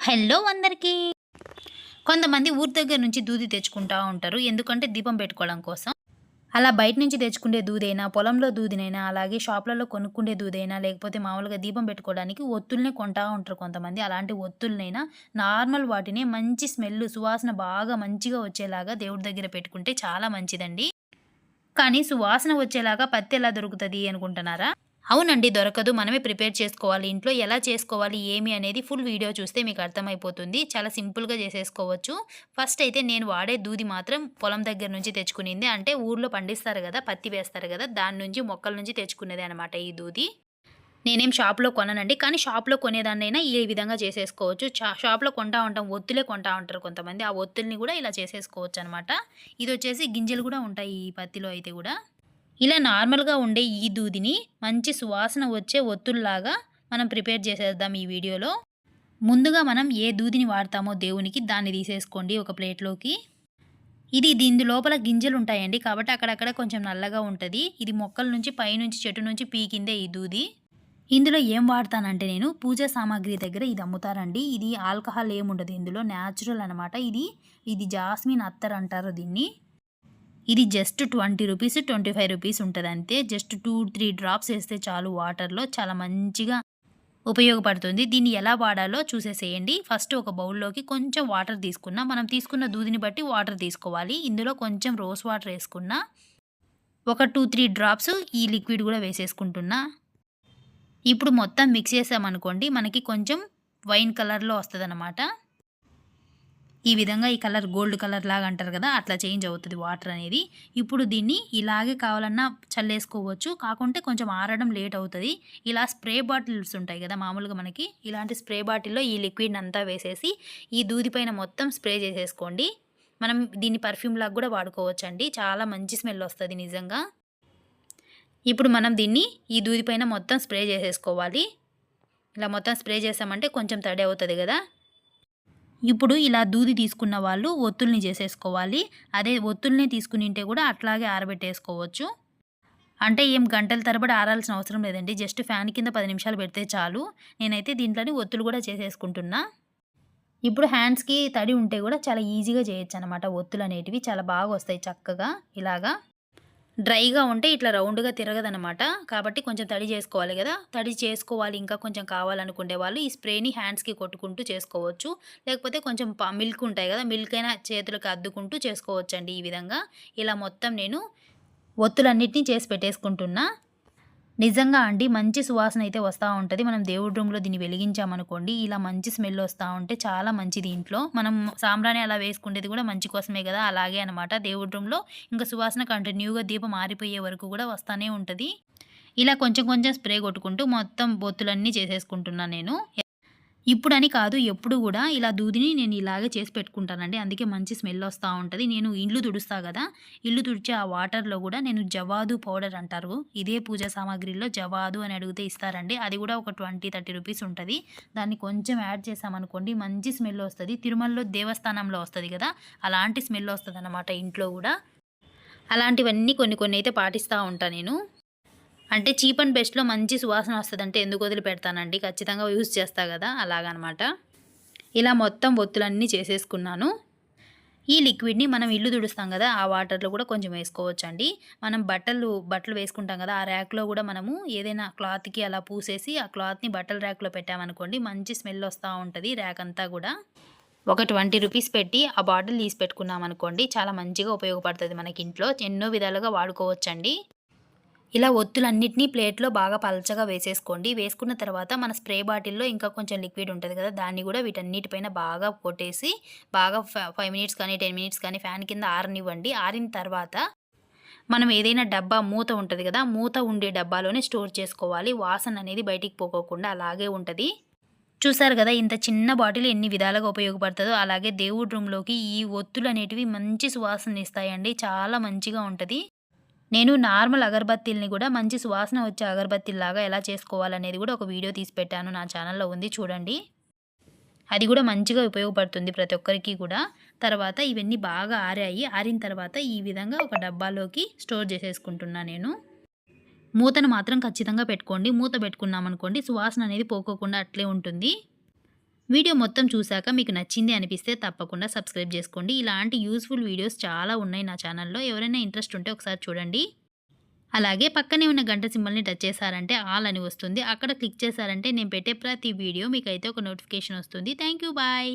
Hello అందరికీ. కొంతమంది ఊరి దగ్గర నుంచి దూది తెచ్చుకుంటా ఉంటారు. ఎందుకంటే దీపం పెట్టుకోవడం కోసం. అలా బయట నుంచి తెచ్చుకునే దూదైనా పొలంలో దూదినైనా అలాగే షాప్లలో కొనుక్కుండే దూదైనా లేకపోతే మామూలుగా దీపం పెట్టుకోవడానికి ఒత్తుల్నే కొంటా ఉంటారు కొంతమంది. అలాంటి ఒత్తులనైనా నార్మల్ వాటిని మంచి స్మెల్ సువాసన బాగా మంచిగా వచ్చేలాగా దేవుడి దగ్గర పెట్టుకుంటే చాలా మంచిదండి. కానీ సువాసన వచ్చేలాగా పత్తి ఎలా దొరుకుతుంది అనుకుంటున్నారా? అవునండి దొరకదు. మనమే ప్రిపేర్ చేసుకోవాలి. ఇంట్లో ఎలా చేసుకోవాలి ఏమి అనేది ఫుల్ వీడియో చూస్తే మీకు అర్థమైపోతుంది. చాలా సింపుల్గా చేసేసుకోవచ్చు. ఫస్ట్ అయితే నేను వాడే దూది మాత్రం పొలం దగ్గర నుంచి తెచ్చుకునింది. అంటే ఊర్లో పండిస్తారు కదా పత్తి వేస్తారు కదా దాని నుంచి మొక్కల నుంచి తెచ్చుకునేది అనమాట ఈ దూది. నేనేం షాప్లో కొననండి. కానీ షాప్లో కొనేదాన్నైనా ఈ విధంగా చేసేసుకోవచ్చు. షా- షాప్లో కొంటా ఉంటాం ఒత్తులే కొంటా ఉంటారు కొంతమంది. ఆ ఒత్తుల్ని కూడా ఇలా చేసేసుకోవచ్చు అనమాట ఇది వచ్చేసి గింజలు కూడా ఉంటాయి ఈ పత్తిలో అయితే కూడా. ఇలా నార్మల్గా ఉండే ఈ దూదిని మంచి సువాసన వచ్చే ఒత్తుల్లాగా మనం ప్రిపేర్ చేసేద్దాం ఈ వీడియోలో. ముందుగా మనం ఏ దూదిని వాడతామో దేవునికి దాన్ని తీసేసుకోండి ఒక ప్లేట్లోకి. ఇది దీని లోపల గింజలు ఉంటాయండి కాబట్టి అక్కడక్కడ కొంచెం నల్లగా ఉంటుంది. ఇది మొక్కల నుంచి పైనుంచి చెట్టు నుంచి పీకిందే ఈ దూది. ఇందులో ఏం వాడతానంటే నేను పూజా సామాగ్రి దగ్గర ఇది అమ్ముతారండి. ఇది ఆల్కహాల్ ఏముండదు ఇందులో న్యాచురల్ అనమాట ఇది. ఇది జాస్మిన్ అత్తర్ అంటారు దీన్ని. ఇది just twenty rupees twenty five rupees ఉంటుంది అంతే జస్ట్ టూ త్రీ డ్రాప్స్ వేస్తే చాలు వాటర్లో చాలా మంచిగా ఉపయోగపడుతుంది. దీన్ని ఎలా వాడాలో చూసేసేయండి. ఫస్ట్ ఒక బౌల్లోకి కొంచెం వాటర్ తీసుకున్నా మనం తీసుకున్న దూదిని బట్టి వాటర్ తీసుకోవాలి. ఇందులో కొంచెం రోస్ వాటర్ వేసుకున్నా ఒక టూ త్రీ డ్రాప్స్ ఈ లిక్విడ్ కూడా వేసేసుకుంటున్నా. ఇప్పుడు మొత్తం మిక్స్ చేసామనుకోండి మనకి కొంచెం వైన్ కలర్లో వస్తుంది ఈ విధంగా ఈ కలర్ గోల్డ్ కలర్ లాగా అంటారు కదా అట్లా చేంజ్ అవుతుంది వాటర్ అనేది. ఇప్పుడు దీన్ని ఇలాగే కావాలన్నా చల్లేసుకోవచ్చు. కాకుంటే కొంచెం ఆరడం లేట్ అవుతుంది. ఇలా స్ప్రే బాటిల్స్ ఉంటాయి కదా మామూలుగా మనకి. ఇలాంటి స్ప్రే బాటిల్లో ఈ లిక్విడ్ అంతా వేసేసి ఈ దూది పైన మొత్తం స్ప్రే చేసేసుకోండి. మనం దీన్ని పర్ఫ్యూమ్ లాగా కూడా వాడుకోవచ్చు అండి చాలా మంచి స్మెల్ వస్తుంది నిజంగా. ఇప్పుడు మనం దీన్ని ఈ దూది పైన మొత్తం స్ప్రే చేసేసుకోవాలి. ఇలా మొత్తం స్ప్రే చేసామంటే కొంచెం తడి అవుతుంది కదా. ఇప్పుడు ఇలా దూది తీసుకున్న వాళ్ళు ఒత్తుల్ని చేసేసుకోవాలి. అదే ఒత్తుల్ని తీసుకుని ఉంటే కూడా అట్లాగే ఆరబెట్టేసుకోవచ్చు. అంటే ఏం గంటల తరబడి ఆరాల్సిన అవసరం లేదండి. జస్ట్ ఫ్యాన్ కింద పది నిమిషాలు పెడితే చాలు. నేనైతే దీంట్లోని ఒత్తులు కూడా చేసేసుకుంటున్నా. ఇప్పుడు హ్యాండ్స్కి తడి ఉంటే కూడా చాలా ఈజీగా చేయొచ్చు అనమాట ఒత్తులు అనేటివి. చాలా బాగా వస్తాయి చక్కగా. ఇలాగా. డ్రైగా ఉంటే ఇట్లా రౌండ్గా తిరగదనమాట కాబట్టి కొంచెం తడి చేసుకోవాలి కదా. తడి చేసుకోవాలి ఇంకా కొంచెం కావాలనుకునే వాళ్ళు ఈ స్ప్రేని హ్యాండ్స్కి కొట్టుకుంటూ చేసుకోవచ్చు. లేకపోతే కొంచెం మిల్క్ ఉంటాయి కదా మిల్క్ అయినా చేతులకు అద్దుకుంటూ చేసుకోవచ్చండి ఈ విధంగా. ఇలా మొత్తం నేను ఒత్తులన్నిటినీ చేసి పెట్టేసుకుంటున్నా. నిజంగా అండి మంచి సువాసన అయితే వస్తూ ఉంటుంది. మనం దేవుడి రూమ్లో దీన్ని వెలిగించామనుకోండి ఇలా మంచి స్మెల్ వస్తూ ఉంటే చాలా మంచిది ఇంట్లో. మనం సాంబ్రాణి అలా వేసుకునేది కూడా మంచి కోసమే కదా అలాగే అనమాట దేవుడి రూమ్లో ఇంకా సువాసన కంటిన్యూగా దీపం ఆరిపోయే వరకు కూడా వస్తూనే ఉంటుంది. ఇలా కొంచెం కొంచెం స్ప్రే కొట్టుకుంటూ మొత్తం బొత్తులన్నీ చేసేసుకుంటున్నాను నేను. ఇప్పుడని కాదు ఎప్పుడు కూడా ఇలా దూదిని నేను ఇలాగే చేసి పెట్టుకుంటానండి. అందుకే మంచి స్మెల్ వస్తూ ఉంటుంది. నేను ఇల్లు తుడుస్తా కదా ఇల్లు తుడిచే ఆ వాటర్లో కూడా నేను జవాదు పౌడర్ అంటారు. ఇదే పూజ సామాగ్రిలో జవాదు అని అడిగితే ఇస్తారండి. అది కూడా ఒక ట్వంటీ థర్టీ రూపీస్ ఉంటుంది. దాన్ని కొంచెం యాడ్ చేసామనుకోండి మంచి స్మెల్ వస్తుంది. తిరుమలలో దేవస్థానంలో వస్తుంది కదా అలాంటి స్మెల్ వస్తుంది ఇంట్లో కూడా. అలాంటివన్నీ కొన్ని కొన్ని అయితే పాటిస్తూ ఉంటాను నేను. అంటే చీప్ అండ్ బెస్ట్లో మంచి సువాసన వస్తుంది అంటే ఎందుకు వదిలిపెడతానండి? ఖచ్చితంగా యూజ్ చేస్తా కదా అలాగనమాట. ఇలా మొత్తం ఒత్తులన్నీ చేసేసుకున్నాను. ఈ లిక్విడ్ని మనం ఇల్లు తుడుస్తాం కదా ఆ వాటర్లో కూడా కొంచెం వేసుకోవచ్చు అండి మనం బట్టలు బట్టలు వేసుకుంటాం కదా ఆ ర్యాక్లో కూడా మనము ఏదైనా క్లాత్కి అలా పూసేసి ఆ క్లాత్ని బట్టల ర్యాక్లో పెట్టామనుకోండి మంచి స్మెల్ వస్తూ ఉంటుంది ర్యాక్ అంతా కూడా. ఒక ట్వంటీ రూపీస్ పెట్టి ఆ బాటిల్ తీసి పెట్టుకున్నాం అనుకోండి చాలా మంచిగా ఉపయోగపడుతుంది మనకి ఇంట్లో. ఎన్నో విధాలుగా వాడుకోవచ్చండి. ఇలా ఒత్తులన్నింటినీ ప్లేట్లో బాగా పలచగా వేసేసుకోండి. వేసుకున్న తర్వాత మన స్ప్రే బాటిల్లో ఇంకా కొంచెం లిక్విడ్ ఉంటుంది కదా దాన్ని కూడా వీటన్నిటిపైన బాగా కొట్టేసి బాగా ఫైవ్ మినిట్స్ కానీ టెన్ మినిట్స్ కానీ ఫ్యాన్ కింద ఆరనివ్వండి. ఆరిన తర్వాత మనం ఏదైనా డబ్బా మూత ఉంటుంది కదా మూత ఉండే డబ్బాలోనే స్టోర్ చేసుకోవాలి. వాసన అనేది బయటికి పోకోకుండా అలాగే ఉంటుంది. చూసారు కదా ఇంత చిన్న బాటిల్ ఎన్ని విధాలుగా ఉపయోగపడుతుందో. అలాగే దేవుడి రూమ్లోకి ఈ ఒత్తులు అనేటివి మంచి సువాసన ఇస్తాయండి. చాలా మంచిగా ఉంటుంది. నేను నార్మల్ అగరబత్తీల్ని కూడా మంచి సువాసన వచ్చే అగరబత్తీల్లాగా ఎలా చేసుకోవాలనేది కూడా ఒక వీడియో తీసి పెట్టాను నా ఛానల్లో ఉంది చూడండి. అది కూడా మంచిగా ఉపయోగపడుతుంది ప్రతి ఒక్కరికి కూడా. తర్వాత ఇవన్నీ బాగా ఆరాయి ఆరిన తర్వాత ఈ విధంగా ఒక డబ్బాలోకి స్టోర్ చేసేసుకుంటున్నా నేను. మూతను మాత్రం ఖచ్చితంగా పెట్టుకోండి. మూత పెట్టుకున్నామనుకోండి సువాసన అనేది పోకోకుండా అట్లే ఉంటుంది. వీడియో మొత్తం చూశాక మీకు నచ్చింది అనిపిస్తే తప్పకుండా సబ్స్క్రైబ్ చేసుకోండి. ఇలాంటి యూస్ఫుల్ వీడియోస్ చాలా ఉన్నాయి నా ఛానల్లో. ఎవరైనా ఇంట్రెస్ట్ ఉంటే ఒకసారి చూడండి. అలాగే పక్కనే ఉన్న గంట సింబల్ని టచ్ చేశారంటే ఆల్ అని వస్తుంది. అక్కడ క్లిక్ చేశారంటే నేను పెట్టే ప్రతి వీడియో మీకు అయితే ఒక నోటిఫికేషన్ వస్తుంది. Thank you bye.